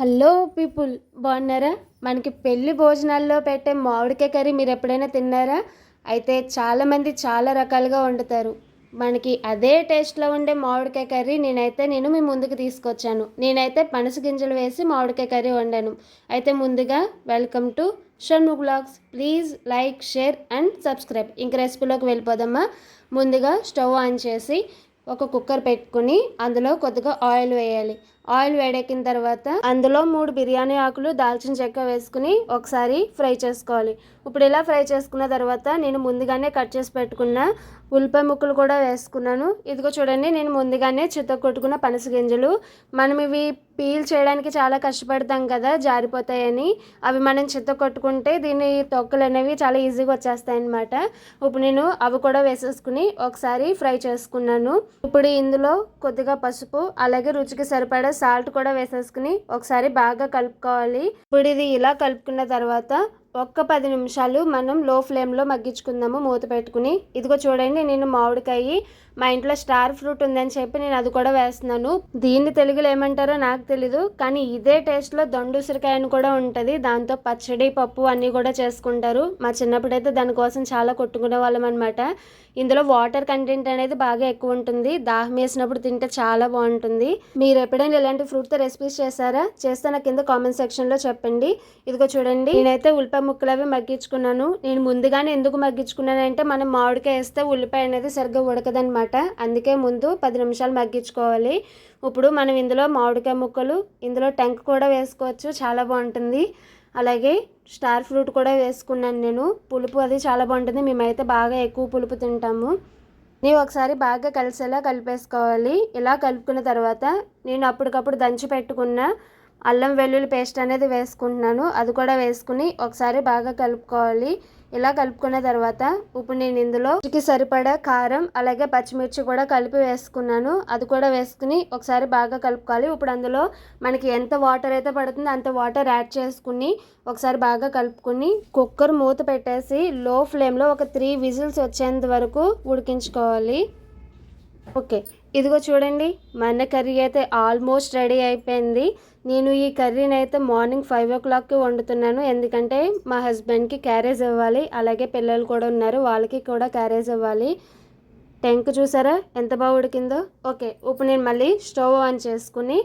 Hello people బాగున్నారా? మనకి పెళ్ళి భోజనాల్లో పెట్టే మామిడికాయ కర్రీ మీరు ఎప్పుడైనా తిన్నారా? అయితే చాలామంది చాలా రకాలుగా వండుతారు. మనకి అదే టేస్ట్లో ఉండే మామిడికాయ కర్రీ నేనైతే నేను మీ ముందుకు తీసుకొచ్చాను. నేనైతే పనస గింజలు వేసి మామిడికాయ కర్రీ వండాను. అయితే ముందుగా welcome to Shanmu blogs. Please like share and subscribe. ఇంక రెసిపీలోకి వెళ్ళిపోదామా? ముందుగా స్టవ్ ఆన్ చేసి ఒక కుక్కర్ పెట్టుకుని అందులో కొద్దిగా ఆయిల్ వేయాలి. ఆయిల్ వేడెక్కిన తర్వాత అందులో మూడు బిర్యానీ ఆకులు దాల్చిన చెక్క వేసుకుని ఒకసారి ఫ్రై చేసుకోవాలి. ఇప్పుడు ఇలా ఫ్రై చేసుకున్న తర్వాత నేను ముందుగానే కట్ చేసి పెట్టుకున్న ఉల్లిపాయ ముక్కలు కూడా వేసుకున్నాను. ఇదిగో చూడండి నేను ముందుగానే చిత్త కొట్టుకున్న పనస గింజలు. మనం ఇవి పీల్ చేయడానికి చాలా కష్టపడతాం కదా జారిపోతాయని. అవి మనం చిత్త కొట్టుకుంటే దీని తొక్కలు అనేవి చాలా ఈజీగా వచ్చేస్తాయి అనమాట ఇప్పుడు నేను అవి కూడా వేసేసుకుని ఒకసారి ఫ్రై చేసుకున్నాను. ఇప్పుడు ఇందులో కొద్దిగా పసుపు అలాగే రుచికి సరిపడా సాల్ట్ కూడా వేసేసుకుని ఒకసారి బాగా కలుపుకోవాలి. ఇప్పుడు ఇది ఇలా కలుపుకున్న తర్వాత ఒక్క పది నిమిషాలు మనం లో ఫ్లేమ్లో మగ్గించుకుందాము మూత పెట్టుకుని. ఇదిగో చూడండి నేను మామిడికాయ మా ఇంట్లో స్టార్ ఫ్రూట్ ఉందని చెప్పి నేను అది కూడా వేస్తున్నాను. దీన్ని తెలుగులో ఏమంటారో నాకు తెలీదు కానీ ఇదే టేస్ట్లో దొండు ఉసిరికాయ అని కూడా ఉంటుంది. దాంతో పచ్చడి పప్పు అన్నీ కూడా చేసుకుంటారు. మా చిన్నప్పుడైతే దానికోసం చాలా కొట్టుకునే వాళ్ళం అనమాట ఇందులో వాటర్ కంటెంట్ అనేది బాగా ఎక్కువ ఉంటుంది. దాహం వేసినప్పుడు తింటే చాలా బాగుంటుంది. మీరు ఎప్పుడైనా ఇలాంటి ఫ్రూట్తో రెసిపీస్ చేశారా? చేస్తే నాకు కింద కామెంట్ సెక్షన్లో చెప్పండి. ఇదిగో చూడండి నేనైతే ఉల్లిపాయ ముక్కలు అవి మగ్గించుకున్నాను. నేను ముందుగానే ఎందుకు మగ్గించుకున్నానంటే మనం మామిడికాయ వేస్తే ఉల్లిపాయ అనేది సరిగ్గా ఉడకదనమాట అందుకే ముందు పది నిమిషాలు మగ్గించుకోవాలి. ఇప్పుడు మనం ఇందులో మామిడికాయ ముక్కలు ఇందులో టెంక్ కూడా వేసుకోవచ్చు. చాలా బాగుంటుంది. అలాగే స్టార్ ఫ్రూట్ కూడా వేసుకున్నాను నేను. పులుపు అది చాలా బాగుంటుంది. మేమైతే బాగా ఎక్కువ పులుపు తింటాము. నేను ఒకసారి బాగా కలిసేలా కలిపేసుకోవాలి. ఇలా కలుపుకున్న తర్వాత నేను అప్పటికప్పుడు దంచి పెట్టుకున్న అల్లం వెల్లుల్లి పేస్ట్ అనేది వేసుకుంటున్నాను. అది కూడా వేసుకుని ఒకసారి బాగా కలుపుకోవాలి. ఇలా కలుపుకున్న తర్వాత ఇప్పుడు నేను ఇందులో రుచికి సరిపడా కారం అలాగే పచ్చిమిర్చి కూడా కలిపి వేసుకున్నాను. అది కూడా వేసుకుని ఒకసారి బాగా కలుపుకోవాలి. ఇప్పుడు అందులో మనకి ఎంత వాటర్ అయితే పడుతుందో అంత వాటర్ యాడ్ చేసుకుని ఒకసారి బాగా కలుపుకుని కుక్కర్ మూత పెట్టేసి లో ఫ్లేమ్లో ఒక త్రీ విజిల్స్ వచ్చేంత వరకు ఉడికించుకోవాలి. ఓకే. ఇదిగో చూడండి మన కర్రీ అయితే ఆల్మోస్ట్ రెడీ అయిపోయింది. నేను ఈ కర్రీని అయితే మార్నింగ్ ఫైవ్ ఓ క్లాక్కి వండుతున్నాను. ఎందుకంటే మా హస్బెండ్కి క్యారేజ్ ఇవ్వాలి అలాగే పిల్లలు కూడా ఉన్నారు వాళ్ళకి కూడా క్యారేజ్ ఇవ్వాలి టెంక్ చూసారా? ఎంత బాగా ఉడికిందో? ఓకే ఇప్పుడు నేను మళ్ళీ స్టవ్ ఆన్ చేసుకుని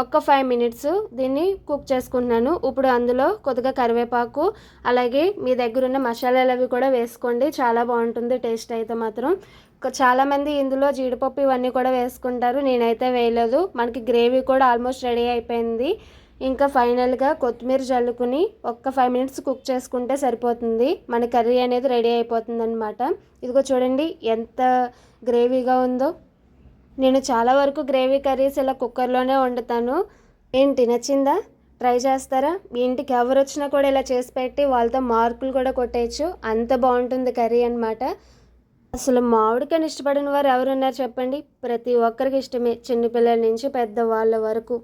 ఒక్క ఫైవ్ మినిట్స్ దీన్ని కుక్ చేసుకుంటున్నాను. ఇప్పుడు అందులో కొద్దిగా కరివేపాకు అలాగే మీ దగ్గర ఉన్న మసాలాలు అవి కూడా వేసుకోండి. చాలా బాగుంటుంది టేస్ట్ అయితే మాత్రం. చాలామంది ఇందులో జీడిపప్పు ఇవన్నీ కూడా వేసుకుంటారు. నేనైతే వేయలేదు. మనకి గ్రేవీ కూడా ఆల్మోస్ట్ రెడీ అయిపోయింది. ఇంకా ఫైనల్గా కొత్తిమీర చల్లుకుని ఒక్క ఫైవ్ మినిట్స్ కుక్ చేసుకుంటే సరిపోతుంది. మన కర్రీ అనేది రెడీ అయిపోతుంది అనమాట ఇదిగో చూడండి ఎంత గ్రేవీగా ఉందో. నేను చాలా వరకు గ్రేవీ కర్రీస్ ఇలా కుక్కర్లోనే వండుతాను. ఏంటి నచ్చిందా? ట్రై చేస్తారా? మీ ఇంటికి ఎవరు వచ్చినా కూడా ఇలా చేసి పెట్టి వాళ్ళతో మార్కులు కూడా కొట్టేయచ్చు. అంత బాగుంటుంది కర్రీ అనమాట అసలు మామిడికాయని ఇష్టపడిన వారు ఎవరున్నారు చెప్పండి? ప్రతి ఒక్కరికి ఇష్టమే. చిన్నపిల్లల నుంచి పెద్దవాళ్ళ వరకు.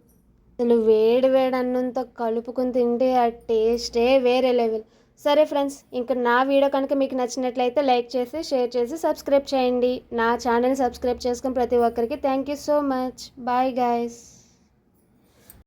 అసలు వేడి వేడి అన్నంతో కలుపుకుని తింటే ఆ టేస్టే వేరే లెవెల్ సరే ఫ్రెండ్స్ ఇంకా నా వీడియో కనుక మీకు నచ్చినట్లయితే లైక్ చేసి షేర్ చేసి సబ్స్క్రైబ్ చేయండి. నా ఛానల్ని సబ్స్క్రైబ్ చేసుకుని ప్రతి ఒక్కరికి thank you so much bye guys